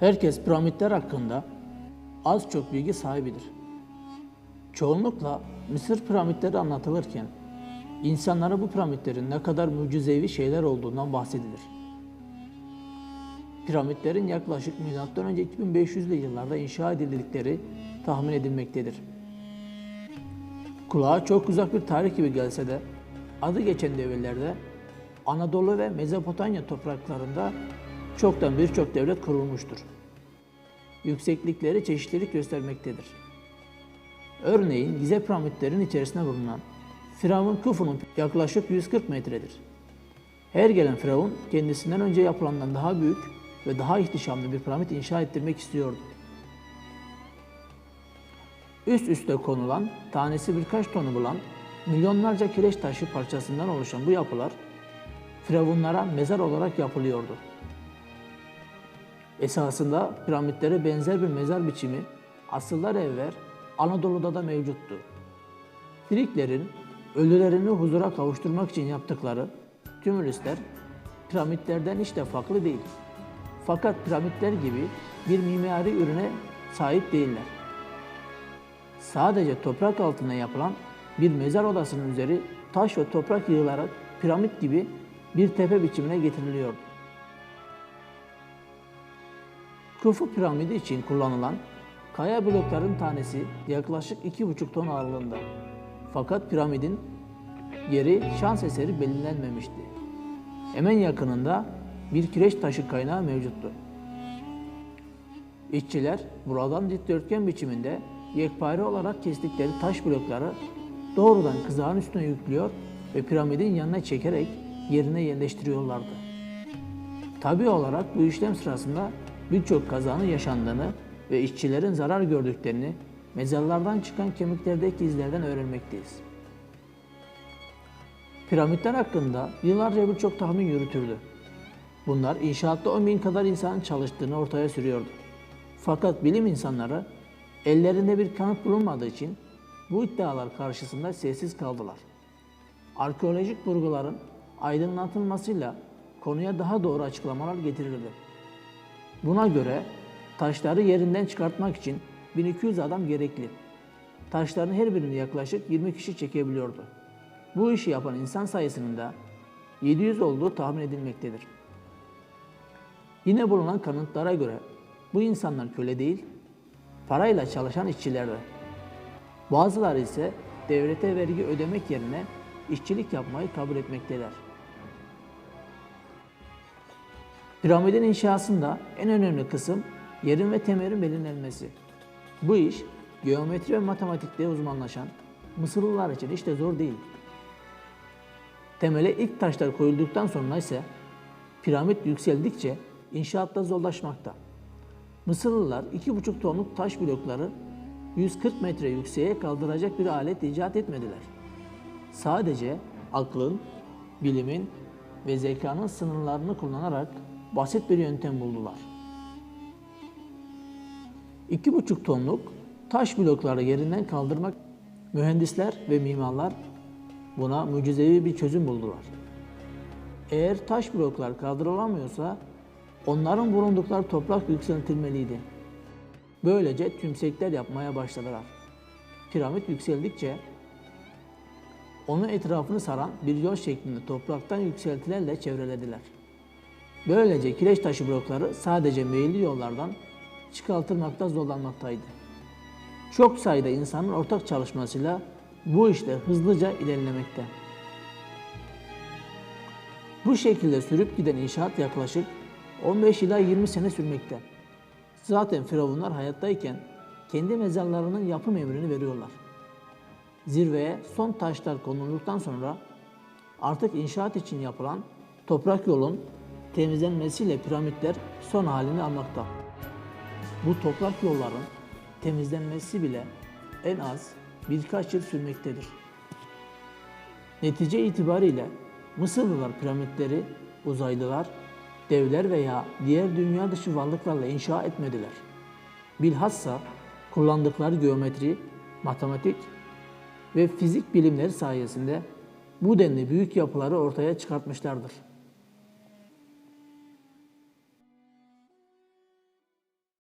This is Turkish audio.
Herkes piramitler hakkında az çok bilgi sahibidir. Çoğunlukla Mısır piramitleri anlatılırken insanlara bu piramitlerin ne kadar mucizevi şeyler olduğundan bahsedilir. Piramitlerin yaklaşık M.Ö. 2500'lü yıllarda inşa edildikleri tahmin edilmektedir. Kulağa çok uzak bir tarih gibi gelse de adı geçen devirlerde Anadolu ve Mezopotamya topraklarında çoktan birçok devlet kurulmuştur. Yükseklikleri çeşitlilik göstermektedir. Örneğin Gize piramitlerin içerisinde bulunan Firavun Khufu'nun yaklaşık 140 metredir. Her gelen Firavun kendisinden önce yapılandan daha büyük ve daha ihtişamlı bir piramit inşa ettirmek istiyordu. Üst üste konulan, tanesi birkaç tonu bulan, milyonlarca kireç taşı parçasından oluşan bu yapılar firavunlara mezar olarak yapılıyordu. Esasında piramitlere benzer bir mezar biçimi asırlar evvel Anadolu'da da mevcuttu. Friklerin ölülerini huzura kavuşturmak için yaptıkları tümülüsler piramitlerden hiç de farklı değil. Fakat piramitler gibi bir mimari ürüne sahip değiller. Sadece toprak altına yapılan bir mezar odasının üzeri taş ve toprak yığılarak piramit gibi bir tepe biçimine getiriliyordu. Khufu piramidi için kullanılan kaya blokların tanesi yaklaşık 2,5 ton ağırlığında. Fakat piramidin yeri şans eseri belirlenmemişti. Hemen yakınında bir kireç taşı kaynağı mevcuttu. İşçiler buradan dikdörtgen biçiminde yekpare olarak kestikleri taş blokları doğrudan kızağın üstüne yüklüyor ve piramidin yanına çekerek yerine yerleştiriyorlardı. Tabi olarak bu işlem sırasında birçok kazanın yaşandığını ve işçilerin zarar gördüklerini mezarlardan çıkan kemiklerdeki izlerden öğrenmekteyiz. Piramitler hakkında yıllarca birçok tahmin yürütüldü. Bunlar inşaatta 10 bin kadar insanın çalıştığını ortaya sürüyordu. Fakat bilim insanları ellerinde bir kanıt bulunmadığı için bu iddialar karşısında sessiz kaldılar. Arkeolojik bulguların aydınlatılmasıyla konuya daha doğru açıklamalar getirildi. Buna göre taşları yerinden çıkartmak için 1200 adam gerekli. Taşların her birini yaklaşık 20 kişi çekebiliyordu. Bu işi yapan insan sayısının da 700 olduğu tahmin edilmektedir. Yine bulunan kanıtlara göre bu insanlar köle değil, parayla çalışan işçilerdi. Bazıları ise devlete vergi ödemek yerine işçilik yapmayı kabul etmekteler. Piramidin inşasında en önemli kısım yerin ve temelin belirlenmesi. Bu iş geometri ve matematikte uzmanlaşan Mısırlılar için hiç de zor değil. Temele ilk taşlar koyulduktan sonra ise piramit yükseldikçe inşaatta zorlaşmakta. Mısırlılar 2,5 tonluk taş blokları 140 metre yükseğe kaldıracak bir alet icat etmediler. Sadece aklın, bilimin ve zekanın sınırlarını kullanarak basit bir yöntem buldular. 2,5 tonluk taş blokları yerinden kaldırmak mühendisler ve mimarlar buna mucizevi bir çözüm buldular. Eğer taş bloklar kaldırılamıyorsa onların bulundukları toprak yükseltilmeliydi. Böylece tümsekler yapmaya başladılar. Piramit yükseldikçe onun etrafını saran bir yol şeklinde topraktan yükseltilerle çevrelediler. Böylece kireç taşı blokları sadece meyilli yollardan çıkartılmakta zorlanmaktaydı. Çok sayıda insanın ortak çalışmasıyla bu işler hızlıca ilerlemekte. Bu şekilde sürüp giden inşaat yaklaşık 15 ila 20 sene sürmekte. Zaten firavunlar hayattayken kendi mezarlarının yapım emrini veriyorlar. Zirveye son taşlar konulduktan sonra artık inşaat için yapılan toprak yolun temizlenmesiyle piramitler son halini almakta. Bu toprak yolların temizlenmesi bile en az birkaç yıl sürmektedir. Netice itibariyle Mısırlılar piramitleri uzaylılar, devler veya diğer dünya dışı varlıklarla inşa etmediler. Bilhassa kullandıkları geometri, matematik ve fizik bilimleri sayesinde bu denli büyük yapıları ortaya çıkartmışlardır.